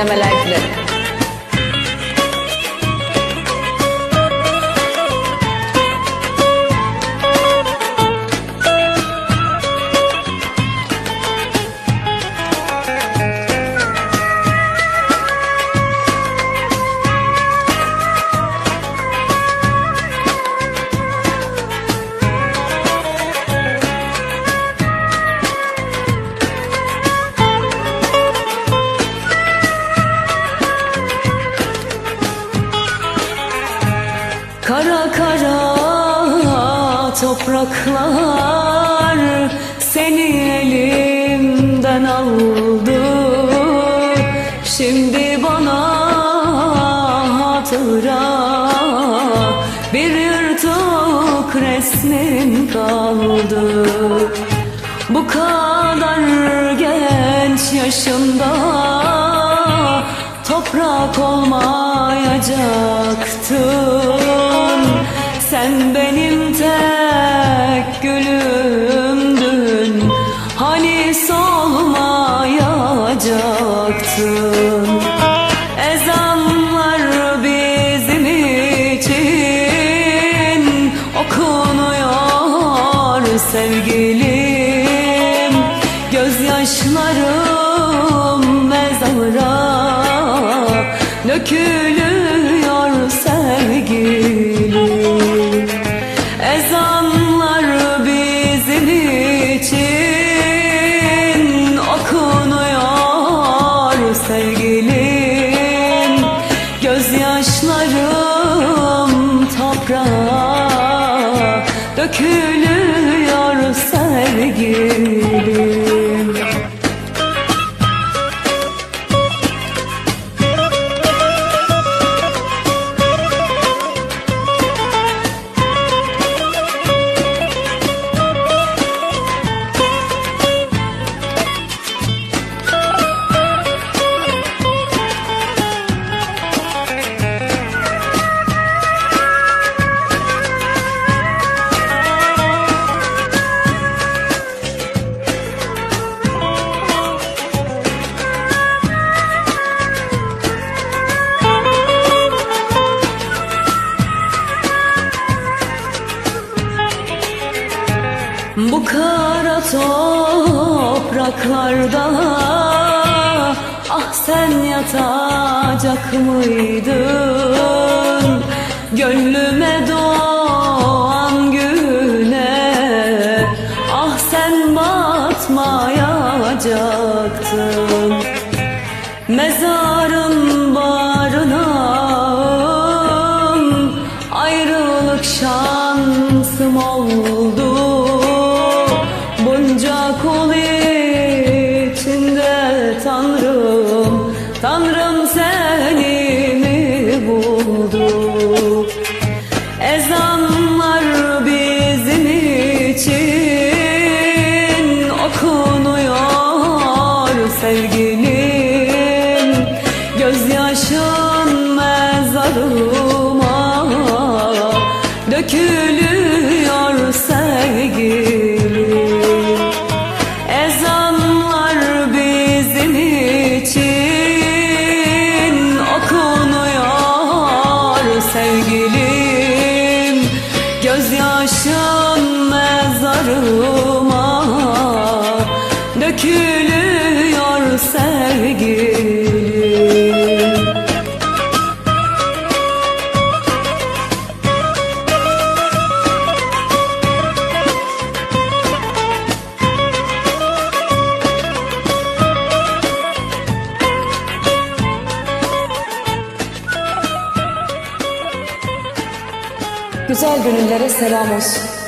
நம்ம லைஃப்ல Topraklar seni elimden aldı. Şimdi bana hatıra bir yırtık resmin kaldı. Bu kadar genç yaşımda toprak olmayacaktın Sen benim tek gülümdün. Hani solmayacaktın? Ezanlar bizim için okunuyor sevgilim. Gözyaşlarım mezara dökülüyor sevgilim. Gözyaşlarım toprağa dökülüyor Bu kara topraklarda Ah sen yatacak mıydın? Gönlüme doğan güne Ah sen batmayacaktın. Mezarın Gözyaşın mezarıma Güzel gönüllere selam olsun.